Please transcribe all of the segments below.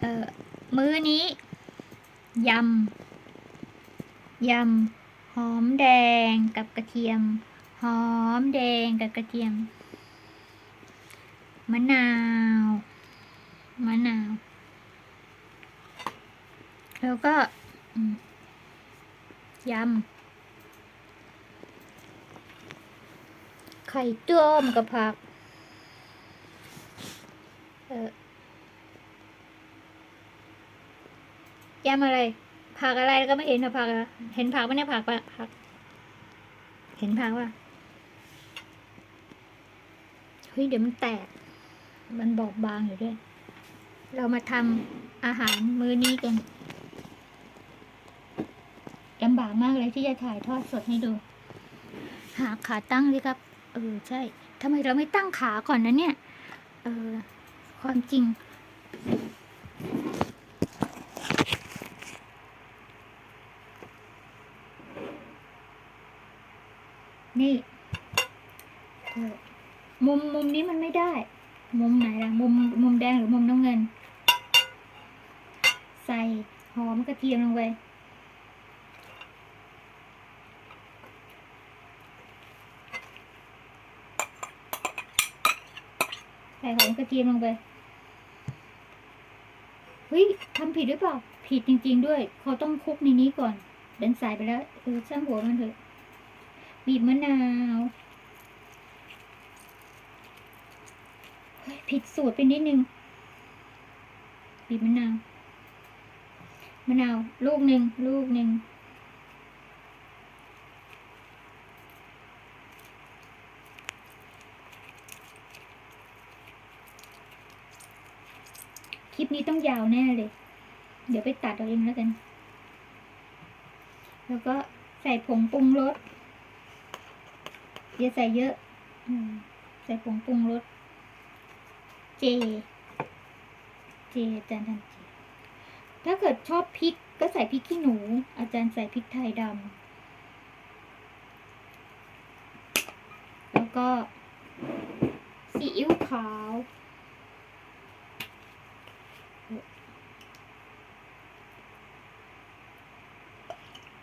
เออมื้อนี้ยำยำหอมแดงกับกระเทียม หอมแดงกับกระเทียม มะนาว มะนาว แล้วก็ยำไข่ต้มกับผัก เออ ยำอะไร ผักอะไรก็ไม่เห็นนะผักอะเห็นผักไหมเนี่ยผักปะผัก เห็นผักปะเฮ้ยเดี๋ยวมันแตก มันบอบบางอยู่ด้วย เรามาทำอาหารมื้อนี้กันลำบากมากเลยที่จะถ่ายทอดสดให้ดู หาขาตั้งดิครับ เออใช่ทำไมเราไม่ตั้งขาก่อนนะเนี่ย เออความจริง นี่ มุมมุมนี้มันไม่ได้ มุมไหนล่ะ มุมมุมแดงหรือมุมน้ำเงิน ใส่หอมกระเทียมลงไปใส่หอมกระเทียมลงไป เฮ้ยทำผิดหรือเปล่า ผิดจริง ๆ ด้วย เขาต้องคลุกในนี้ก่อน เดินใส่ไปแล้วเออช่างหัวมันเถอะ บีบมะนาวผิดสูตรไปนิดนึง บีบมะนาว มะนาว ลูกหนึ่งลูกหนึ่งคลิปนี้ต้องยาวแน่เลย เดี๋ยวไปตัดเอาเองแล้วกัน แล้วก็ใส่ผงปรุงรส อย่าใส่เยอะอมใส่ผงปรุงรส เจ เจอาจารย์ทำเจ ถ้าเกิดชอบพริกก็ใส่พริกขี้หนู อาจารย์ใส่พริกไทยดำ แล้วก็ซีอิ๊วขาว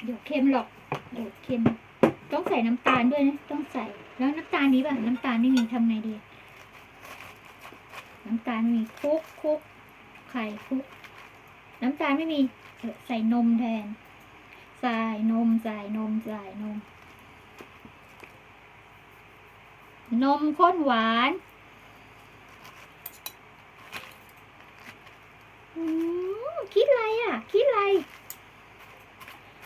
เดี๋ยวเค็มหรอกเดี๋ยวเค็ม ต้องใส่น้ำตาลด้วยนะ ต้องใส่ แล้วน้ำตาลนี้ป่ะ น้ำตาลไม่มีทำไงดี น้ำตาลมีคลุกคลุกไข่คลุก น้ำตาลไม่มีใส่นมแทน ใส่นม ใส่นม ใส่นม นมข้นหวานคิดอะไรอะ คิดอะไร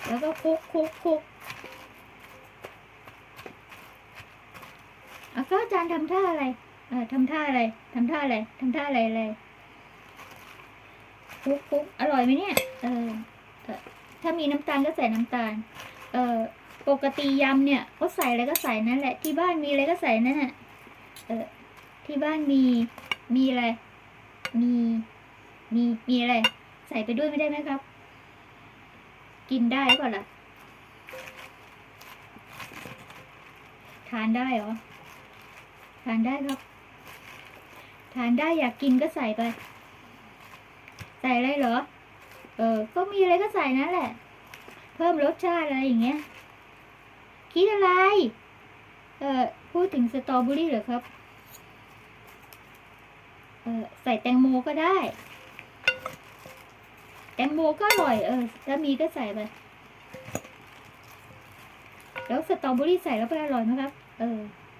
แล้วก็คุกคลุกคลุก อะก็อาจารย์ทำท่าอะไรเออทำท่าอะไรทำท่าอะไรทำท่าอะไรอะไรคุกคลุกอร่อยไหมเนี่ย เออถ้ามีน้ำตาลก็ใส่น้ำตาล เออปกติยำเนี่ยก็ใส่อะไรก็ใส่นั่นแหละ ที่บ้านมีอะไรก็ใส่นั่นแหละเออที่บ้านมีมีอะไร มีมีมีอะไร ใส่ไปด้วยไม่ได้ไหมครับ กินได้ก่อนล่ะ ทานได้เหรอ ทานได้ครับ ทานได้อยากกินก็ใส่ไป ใส่อะไรเหรอ เออ ก็มีอะไรก็ใส่นั่นแหละ เพิ่มรสชาติอะไรอย่างเงี้ย คิดอะไร เออพูดถึงสตรอเบอรี่เหรอครับ เออใส่แตงโมก็ได้ แตงโมก็อร่อย เออถ้ามีก็ใส่ไปแล้วสตรอเบอรี่ใส่แล้วไปอร่อยไหมครับ เออ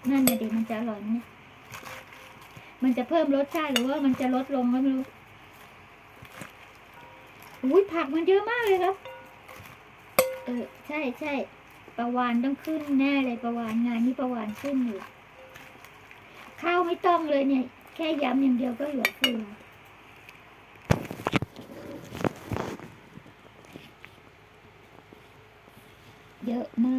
นั่นนะดิมันจะอร่อยไหมเนี่ยมันจะเพิ่มรสชาติหรือว่ามันจะลดลงก็ไม่รู้อุ้ยผักมันเยอะมากเลยครับ เออใช่ใช่ประวานต้องขึ้นแน่เลยประวานงานนี้ประวานขึ้นอยู่ข้าวไม่ต้องเลยเนี่ย แค่ย้ำอย่างเดียวก็เหลือเฟือเยอะมาก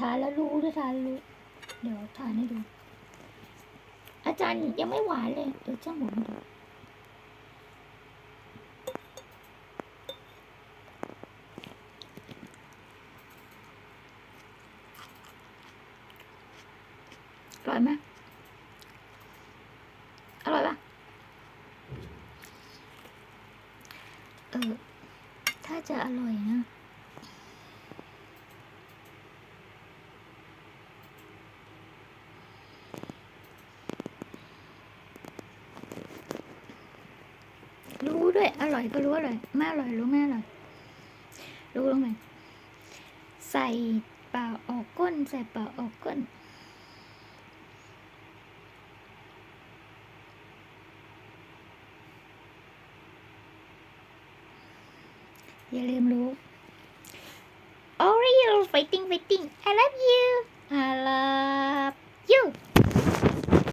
ทานแล้วรู้ด้วยทานรู้ เดี๋ยวทานให้ดู อาจารย์ยังไม่หวานเลย เดี๋ยวช่างหัวมาดูอร่อยไหมอร่อยปะเออ ถ้าจะอร่อยนะ ด้วย อร่อยก็รู้อร่อยไม่อร่อยรู้ไม่อร่อยรู้ลงไปใส่เปล่าออกก้น ใส่เปล่าออกก้นอย่าลืมรู้ Oreo fighting fighting I love you I love you